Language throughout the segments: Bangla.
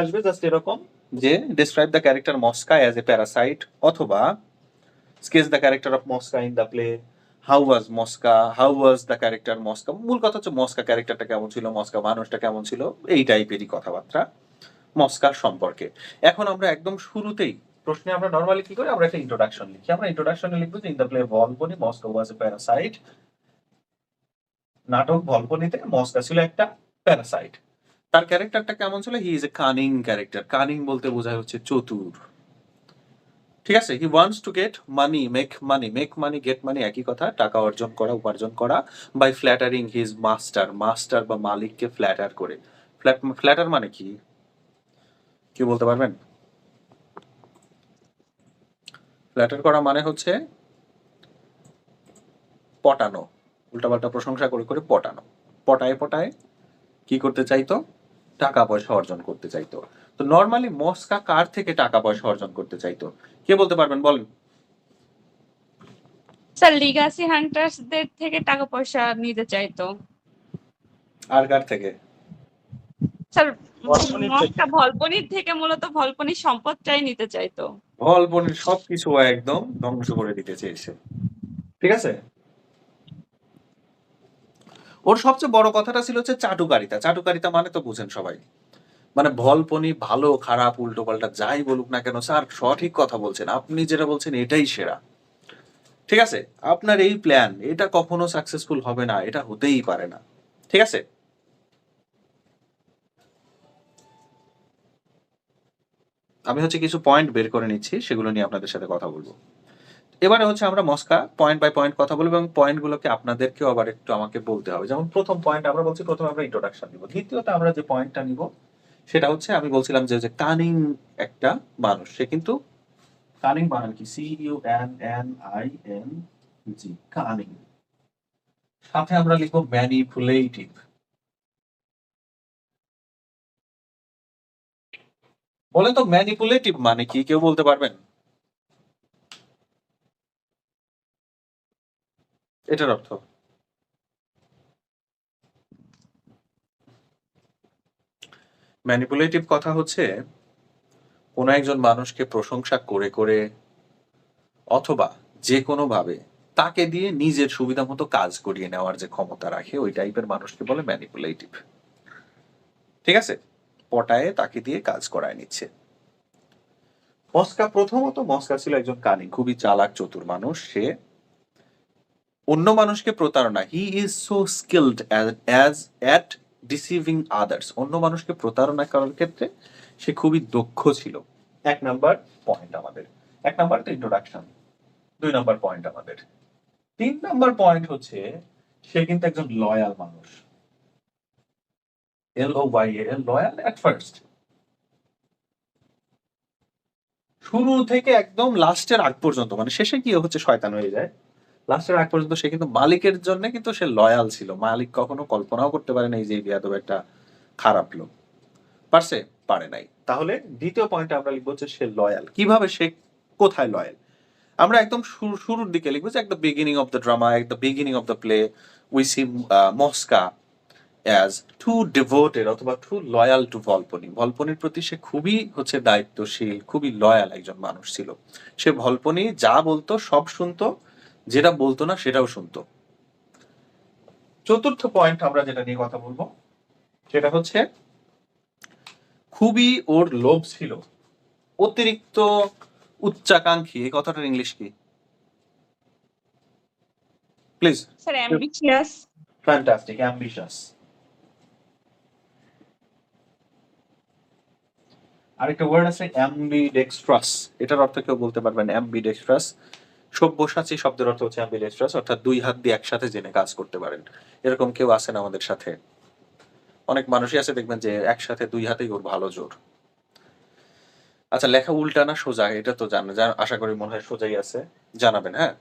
আসবে জাস্ট এরকম। যে describe the character Mosca as a parasite অথবা sketch the character of Mosca in the play how was Mosca how was the character Mosca মূল কথা হচ্ছে মস্কা ক্যারেক্টারটা কেমন ছিল মস্কা মানুষটা কেমন ছিল, এই টাইপেরই কথাবার্তা মস্কার সম্পর্কে। এখন আমরা একদম শুরুতেই প্রশ্নে আমরা নর্মালি কি করি? আমরা একটা ইন্ট্রোডাকশন লিখি। আমরা ইন্ট্রোডাকশনে লিখব যে in the play Volpone Mosca was a parasite নাটক ভলপনিতে মস্কা ছিল একটা প্যারাসাইট তার ক্যারেক্টারটা কেমন ছিল? He is a cunning character cunning বলতে বোঝায় হচ্ছে চতুর। ঠিক আছে? He wants to get money make money make money get money একই কথা। টাকা অর্জন করা, উপার্জন করা by flattering his master master বা মালিককে ফ্ল্যাটার করে। ফ্ল্যাট ফ্ল্যাটার মানে কি? কি বলতে পারবেন? ফ্ল্যাটার করা মানে হচ্ছে পটানো। উল্টাপাল্টা প্রশংসা করে করে পটানো। পটায় পটায় কি করতে চাইতো? টাকা পয়সা অর্জন করতে চাইতো। তো নর্মালি মস্কা কার থেকে টাকা পয়সা অর্জন করতে চাইতো? কে বলতে পারবেন বলেন। স্যার লিগাসি হান্টার্সদের থেকে টাকা পয়সা নিতে চাইতো। আর কার থেকে? স্যার মস্কা ভলপনির থেকে মূলত ভলপনির সম্পদটাই নিতে চাইতো। ভলপনির সবকিছু একদম ধ্বংস করে দিতে চেয়েছে। ঠিক আছে? ওর সবচেয়ে বড় কথাটা ছিল হচ্ছে চাটুকারিতা। চাটুকারিতা মানে তো বুঝেন সবাই। মানে ভলপনি ভালো, খারাপ উল্টো পাল্টা যাই বলুক না কেন, স্যার সঠিক কথা বলছেন। আপনি যেটা বলছেন এটাই সেরা। ঠিক আছে? আপনার এই প্ল্যান এটা কখনো সাকসেসফুল হবে না, এটা হতেই পারে না। ঠিক আছে? আমি হচ্ছে কিছু পয়েন্ট বের করে নিচ্ছি, সেগুলো নিয়ে আপনাদের সাথে কথা বলব। এবারে হচ্ছে আমরা মস্কা পয়েন্ট বাই পয়েন্ট কথা বলব এবং পয়েন্টগুলোকে আপনাদেরকেও আবার একটু আমাকে বলতে হবে। যেমন প্রথম পয়েন্ট আমরা বলছি, প্রথমে আমরা ইন্ট্রোডাকশন দিব দ্বিতীয়ত আমরা যে পয়েন্টটা নিব, সেটা হচ্ছে আমি বলছিলাম যে যে কানিং একটা মানুষ, সে কিন্তু কানিং বানান কি? C U N N I N G cunning সাথে আমরা লিখব ম্যানিপুলেটিভ বলেন তো ম্যানিপুলেটিভ মানে কি? কেউ বলতে পারবেন? এটার অর্থ? ম্যানিপুলেটিভ কথা হচ্ছে, কোনো একজন মানুষকে প্রশংসা করে করে অথবা যে কোনো ভাবে তাকে দিয়ে নিজের সুবিধা মতো কাজ করিয়ে নেওয়ার যে ক্ষমতা রাখে, ওই টাইপের মানুষকে বলে ম্যানিপুলেটিভ ঠিক আছে? পটায়ে তাকে দিয়ে কাজ করায় নিচ্ছে। মস্কা, প্রথমত মস্কা ছিল একজন কানি খুবই চালাক, চতুর মানুষ। সে অন্য মানুষকে প্রতারণা he is so skilled as at deceiving others অন্য মানুষকে প্রতারণা করার ক্ষেত্রে সে খুবই দক্ষ ছিল। এক নাম্বার পয়েন্ট আমাদের। এক নাম্বার তো ইন্ট্রোডাকশন দুই নাম্বার পয়েন্ট আমাদের। তিন নাম্বার পয়েন্ট হচ্ছে, সে কিন্তু একজন লয়াল মানুষ। L O Y L loyal at first শুরু থেকে একদম লাস্টের আগ পর্যন্ত মানে শেষে গিয়ে হচ্ছে শয়তান হয়ে যায়। লাস্টের আগ পর্যন্ত সে কিন্তু মালিকের জন্য কিন্তু সে লয়াল ছিল। মালিক কখনো কল্পনাও করতে পারে নাই যে বিয়াদব একটা খারাপ লোক। পারছে পারে নাই। তাহলে দ্বিতীয় পয়েন্টে আমরা লিখব হচ্ছে সে লয়াল কীভাবে সে কোথায় লয়াল আমরা একদম শুরুর দিকে লিখব যে at the beginning of the drama at the beginning of the play we see Mosca as too devoted অথবা টু লয়াল টু ভলপনি ভলপনির প্রতি সে খুবই হচ্ছে দায়িত্বশীল, খুবই লয়াল একজন মানুষ ছিল। সে ভলপনি যা বলতো, সব শুনতো যেটা বলতো না সেটাও শুনতো। চতুর্থ পয়েন্ট আমরা যেটা নিয়ে কথা বলব সেটা হচ্ছে খুবই ওর লোভ ছিল। অতিরিক্ত উচ্চাকাঙ্ক্ষী এই কথাটার ইংলিশ কি? Please sir ambitious fantastic ambitious আরেকটা ওয়ার্ড আছে অ্যাম্বিডেক্সট্রাস এটার অর্থ কেউ বলতে পারবেন অ্যাম্বিডেক্সট্রাস সব্যসাচী শব্দের অর্থ হচ্ছে অ্যাম্বিডেক্সট্রাস অর্থাৎ দুই হাত দিয়ে একসাথে জেনে কাজ করতে পারেন। এরকম কেউ আছেন আমাদের সাথে? অনেক মানুষই আছে, দেখবেন যে একসাথে দুই হাতেই ওর ভালো জোর। আচ্ছা লেখা উল্টা না সোজা? এটা তো জান- আশা করি মনে হয় সোজাই আছে। জানাবেন হ্যাঁ?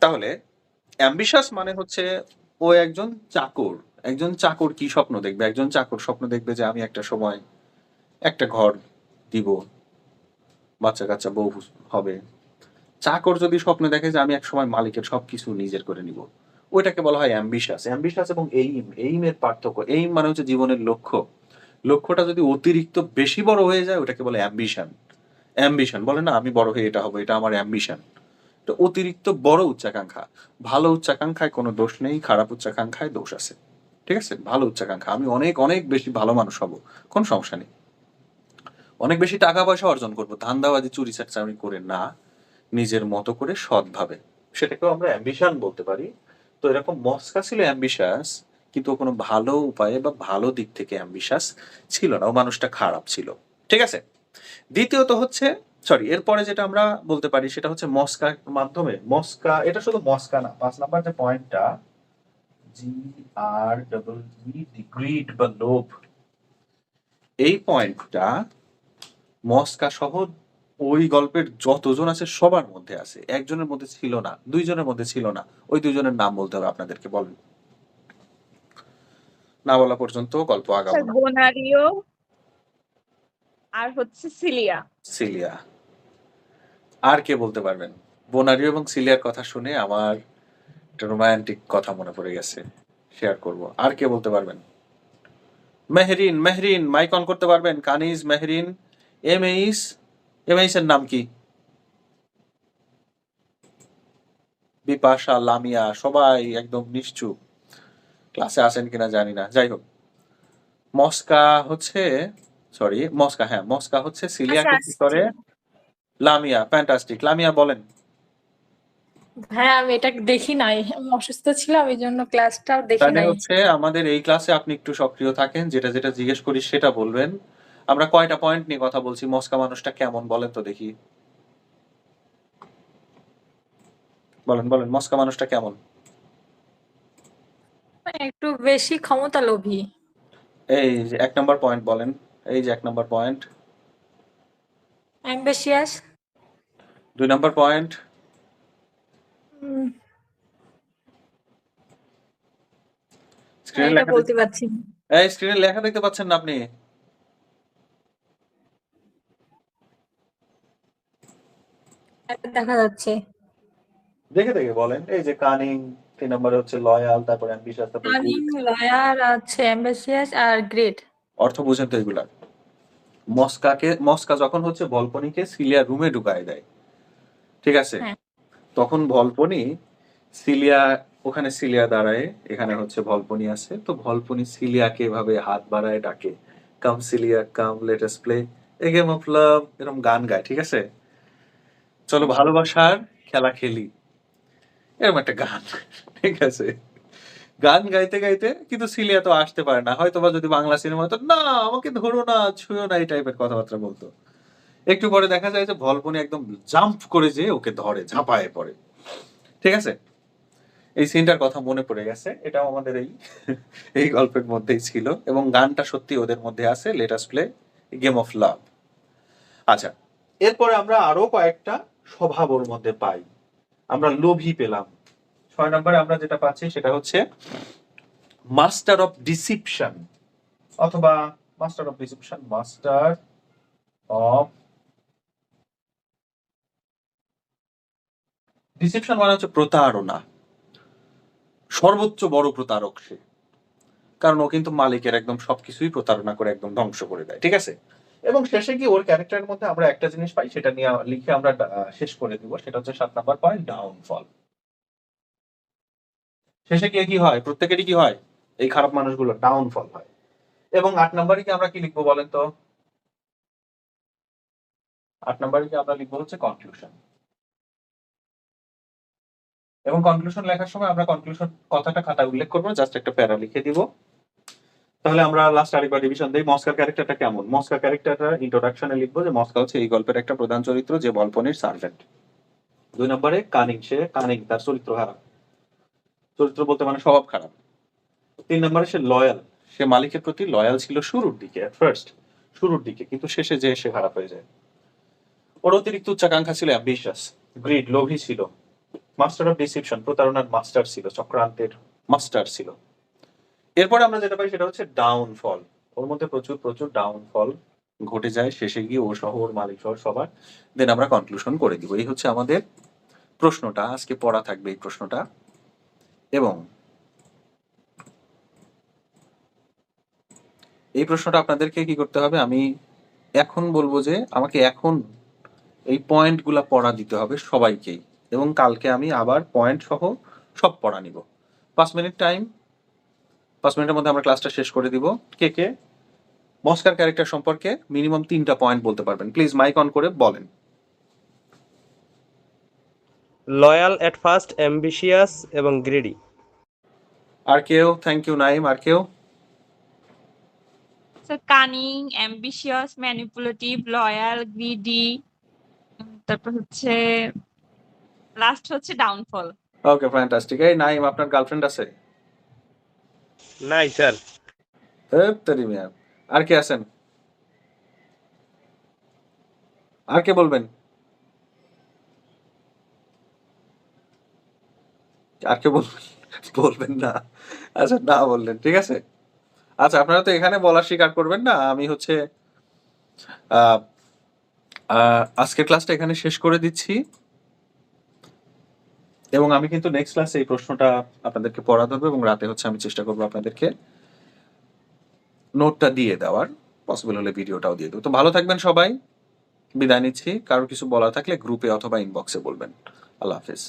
তাহলে অ্যাম্বিশাস মানে হচ্ছে ও একজন চাকর। একজন চাকর কি স্বপ্ন দেখবে? একজন চাকর স্বপ্ন দেখবে যে আমি একটা সময় একটা ঘর দিব। বাচ্চা কাচ্চা বউ হবে। চাকর যদি স্বপ্ন দেখে যে আমি এক সময় মালিকের সবকিছু নিজের করে নিব, ওইটাকে বলা হয় অ্যাম্বিশাস অ্যাম্বিশাস এবং এইম এইমের পার্থক্য। এইম মানে হচ্ছে জীবনের লক্ষ্য। লক্ষ্যটা যদি অতিরিক্ত বেশি বড় হয়ে যায়, ওটাকে বলে অ্যাম্বিশন অ্যাম্বিশন বলে না, আমি বড় হয়ে এটা হব, এটা আমার অ্যাম্বিশন তো অতিরিক্ত বড় উচ্চাকাঙ্ক্ষা। ভালো উচ্চাকাঙ্ক্ষায় কোনো দোষ নেই, খারাপ উচ্চাকাঙ্ক্ষায় দোষ আছে। ঠিক আছে? ভালো উচ্চাকাঙ্ক্ষা। আমি অনেক অনেক বেশি ভালো মানুষ হব, কোনো সমস্যা নেই। অনেক বেশি টাকা পয়সা অর্জন করব। ধান্দাবাজি, চুরি চাকচামি করে না। নিজের মতো করে সৎভাবে। সেটাকেও আমরা অ্যাম্বিশন বলতে পারি। তো এরকম মস্কা ছিল অ্যাম্বিশাস কিন্তু কোনো ভালো উপায়ে বা ভালো দিক থেকে অ্যাম্বিশাস ছিল না। ও মানুষটা খারাপ ছিল। ঠিক আছে? দ্বিতীয়ত হচ্ছে সরি এরপরে যেটা আমরা বলতে পারি সেটা হচ্ছে মস্কার মাধ্যমে। মস্কা, এটা শুধু মস্কা না, পাঁচ নাম্বার যে পয়েন্টটা জি আর ডবল ই গ্রিড বা লোভ। এই পয়েন্টটা মস্কা সহ ওই গল্পের যতজন আছে সবার মধ্যে আছে। একজনের মধ্যে ছিল না দুইজনের মধ্যে ছিল না। ওই দুইজনের নাম বলতে হবে আপনাদেরকে বলেন। না বলা পর্যন্ত গল্প আগাবো গোনারিও আর হচ্ছে সিলিয়া। সিলিয়া। আর কে বলতে পারবেন? বোনারিও এবং সিলিয়ার কথা শুনে আমার একটা রোমান্টিক কথা মনে পড়ে গেছে। শেয়ার করব। আর কে বলতে পারবেন? মেহরিন মেহরিন মাইক অন করতে পারবেন। কানিজ মেহরিন এম এইস এর নাম কি? বিপাশা লামিয়া সবাই একদম নিশ্চুপ। ক্লাসে আসেন কিনা জানি না। যাই হোক মস্কা হচ্ছে সরি মস্কা হ্যাঁ মস্কা হচ্ছে সিলিয়াকে কি করে লামিয়া ফ্যান্টাস্টিক লামিয়া বলেন। হ্যাঁ আমি এটা দেখি নাই। আমি অসুস্থ ছিলাম এই জন্য ক্লাসটাও দেখি নাই। হচ্ছে আমাদের এই ক্লাসে আপনি একটু সক্রিয় থাকেন। যেটা যেটা জিজ্ঞেস করি সেটা বলবেন। আমরা কয়টা পয়েন্ট নিয়ে কথা বলছি? মস্কা মানুষটা কেমন বলেন তো দেখি। বলেন বলেন মস্কা মানুষটা কেমন? একটু বেশি ক্ষমতা লোভী। এই যে এক নম্বর পয়েন্ট বলেন এই যে এক নম্বর পয়েন্ট অ্যাম্বিশিয়াস দুই নম্বর পয়েন্ট স্ক্রিনে লেখা বলতে পারছি। এই স্ক্রিনে লেখা দেখতে পাচ্ছেন না আপনি? দেখা যাচ্ছে। দেখে দেখে বলেন। এই যে কানিং তিন নম্বরে হচ্ছে লয়াল তারপর অ্যাম্বিশাস তারপর কানিং লয়ার আছে অ্যাম্বিশিয়াস আর গ্রেট অর্থ বুঝেন তো এগুলা। মস্কাকে মস্কা যখন হচ্ছে ভলপনিকে সিলিয়া রুমে ঢুকায় দেয় ঠিক আছে? হ্যাঁ। তখন ভলপনি সিলিয়া ওখানে সিলিয়া দাঁড়ায় এখানে হচ্ছে ভলপনি আছে। তো ভলপনি সিলিয়াকে এভাবে হাত বাড়ায় ডাকে come Celia come let's play a game of love এরকম গান গায় ঠিক আছে? চলো ভালোবাসার খেলা খেলি। এরকম একটা গান, ঠিক আছে? গান গাইতে গাইতে কিন্তু সিলিয়া তো আসতে পারে না। হয়তো বা যদি বাংলা সিনেমা হতো, না, আমাকে ধরো না, ছুঁয়ো না, এই টাইপের কথাবার্তা বলতো। একটু পরে দেখা যায় যে ভলপনি একদম জাম্প করে যে ওকে ধরে, ঝাঁপায় পড়ে। ঠিক আছে? এই সিনটার কথা মনে পড়ে গেছে। এটাও আমাদের এই এই গল্পের মধ্যেই ছিল এবং গানটা সত্যি ওদের মধ্যে আছে let's play game of love আচ্ছা এরপরে আমরা আরও কয়েকটা স্বভাব ওর মধ্যে পাই। আমরা লোভী পেলাম। ছয় নম্বরে আমরা যেটা পাচ্ছি সেটা হচ্ছে মাস্টার অফ ডিসিপশন অথবা master of deception, master of deception মানে হচ্ছে প্রতারণা। সর্বোচ্চ বড় প্রতারক সে। কারণ ও কিন্তু মালিকের একদম সবকিছুই প্রতারণা করে একদম ধ্বংস করে দেয়, ঠিক আছে? এবং শেষে কি ওর ক্যারেক্টারের মধ্যে আমরা একটা জিনিস পাই, সেটা নিয়ে লিখে আমরা শেষ করে দিব, সেটা হচ্ছে সাত নাম্বার পয়েন্ট ডাউনফল শেষে গিয়ে কি হয়? প্রত্যেকেরই কি হয়? এই খারাপ মানুষগুলো ডাউনফল হয়। এবং আট নম্বরে কি আমরা কি লিখব বলেন তো? আট নম্বরে কি আমরা লিখব হচ্ছে কনক্লুশন এবং কনক্লুশন লেখার সময় আমরা কনক্লুশন কথাটা খাতায় উল্লেখ করব জাস্ট একটা প্যারা লিখে দিব। তাহলে আমরা লাস্ট আরেকবার রিভিশন দিই। মস্কার ক্যারেক্টারটা কেমন? মস্কা ক্যারেক্টারটা ইন্ট্রোডাকশনে লিখব যে মস্কা হচ্ছে এই গল্পের একটা প্রধান চরিত্র যে বল্পনের সার্ভেন্ট দুই নম্বরে কানিং, সে কানিং, তার চরিত্র খারাপ। চরিত্র বলতে মানে স্বভাব খারাপ। তিন নম্বরে সে লয়াল সে মালিকের প্রতি লয়াল ছিল শুরুর দিকে ফার্স্ট শুরুর দিকে, কিন্তু শেষে যে সে খারাপ হয়ে যায়। ওর অতিরিক্ত উচ্চাকাঙ্ক্ষা ছিল অ্যাম্বিশাস গ্রিড লোভী ছিল। মাস্টার অফ ডিসিপশন প্রতারণার মাস্টার ছিল, চক্রান্তের মাস্টার ছিল। এরপরে আমরা যেটা পাই সেটা হচ্ছে ডাউনফল ওর মধ্যে প্রচুর প্রচুর ডাউনফল ঘটে যায়। শেষে গিয়ে ও সহ, ওর মালিক সহ সবার। দেন আমরা কনক্লুশন করে দিব। এই হচ্ছে আমাদের প্রশ্নটা। আজকে পড়া থাকবে এই প্রশ্নটা। এবং এই প্রশ্নটা আপনাদেরকে কি করতে হবে? আমি এখন বলব যে আমাকে এখন এই পয়েন্টগুলা পড়া দিতে হবে সবাইকেই। এবং কালকে আমি আবার পয়েন্ট সহ সব পড়া নিব। পাঁচ মিনিট টাইম পাঁচ মিনিটের মধ্যে আমরা ক্লাসটা শেষ করে দিব। কে কে? মস্কার ক্যারেক্টার সম্পর্কে মিনিমাম তিনটা পয়েন্ট বলতে পারবেন। প্লিজ মাইক অন করে বলেন। লয়াল এট ফার্স্ট অ্যাম্বিশিয়াস এবং গ্রেডি আর কেউ? থ্যাংক ইউ নাইম আর কেউ? Sir cunning ambitious manipulative loyal greedy তারপর হচ্ছে লাস্ট হচ্ছে ডাউনফল ওকে ফ্যান্টাস্টিক এই নাইম আপনার গার্লফ্রেন্ড আছে? নাই, স্যার। তেরি মিয়া আর কে আছেন? আর কে বলবেন? আর কে বলবেন? বলবেন না। আচ্ছা না বললেন, ঠিক আছে? আচ্ছা আপনারা তো এখানে বলার স্বীকার করবেন না। আমি হচ্ছে আজকের ক্লাসটা এখানে শেষ করে দিচ্ছি। এবং আমি কিন্তু নেক্সট ক্লাসে এই প্রশ্নটা আপনাদেরকে পড়া ধরবো এবং রাতে হচ্ছে আমি চেষ্টা করব আপনাদেরকে নোটটা দিয়ে দেওয়ার পসিবল হলে ভিডিওটাও দিয়ে দেবো। তো ভালো থাকবেন সবাই। বিদায় নিচ্ছি। কারোর কিছু বলা থাকলে গ্রুপে অথবা ইনবক্সে বলবেন। আল্লাহ হাফিজ।